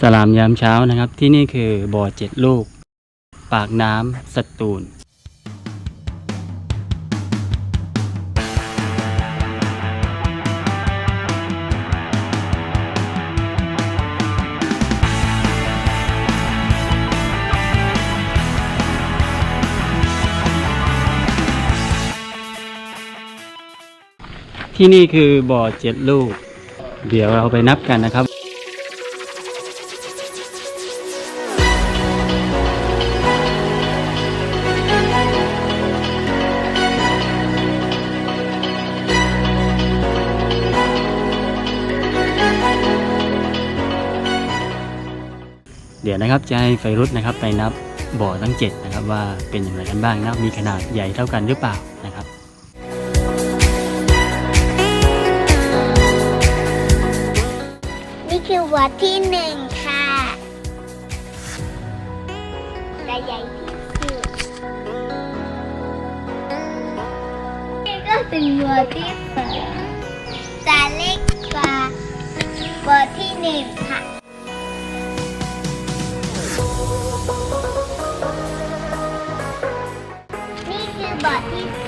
สลามยามเช้านะครับ ที่นี่คือบ่อเจ็ดลูก ปากน้ำสตูลที่นี่คือบ่อเจ็ดลูก เดี๋ยวเราไปนับกันนะครับ เดี๋ยวนะครับจะให้ไฟรุดนะครับไปนับบ่อทั้งเจ็ดนะครับ ว่าเป็นอย่างไรกันบ้างนะมีขนาดใหญ่เท่ากันหรือเปล่านะครับนี่คือวัดที่หนึ่งค่ะและใหญ่ที่สุดนี่ก็เป็นวัดที่สองจะเล็กกว่าวัดที่หนึ่งค่ะ นี่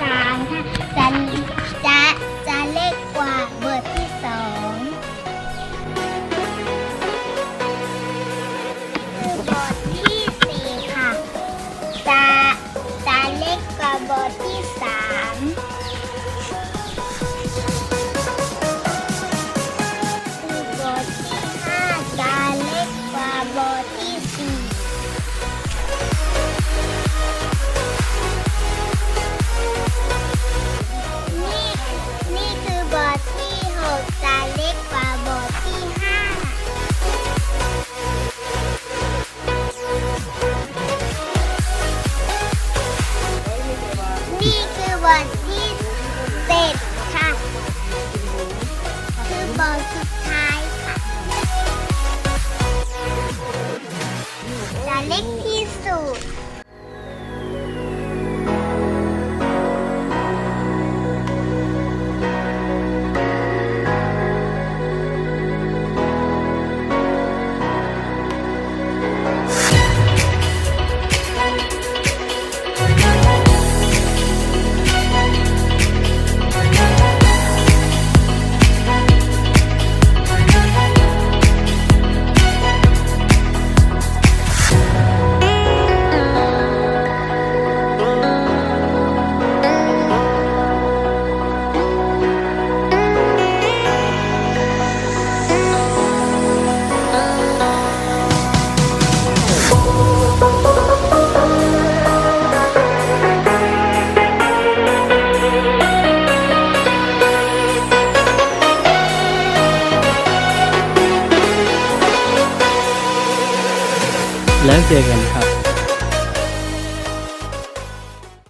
วนที่เจ็ดค่ะ คือบอลสุดท้ายค่ะจะเล็กที่สุด แล้วเจอกันครับ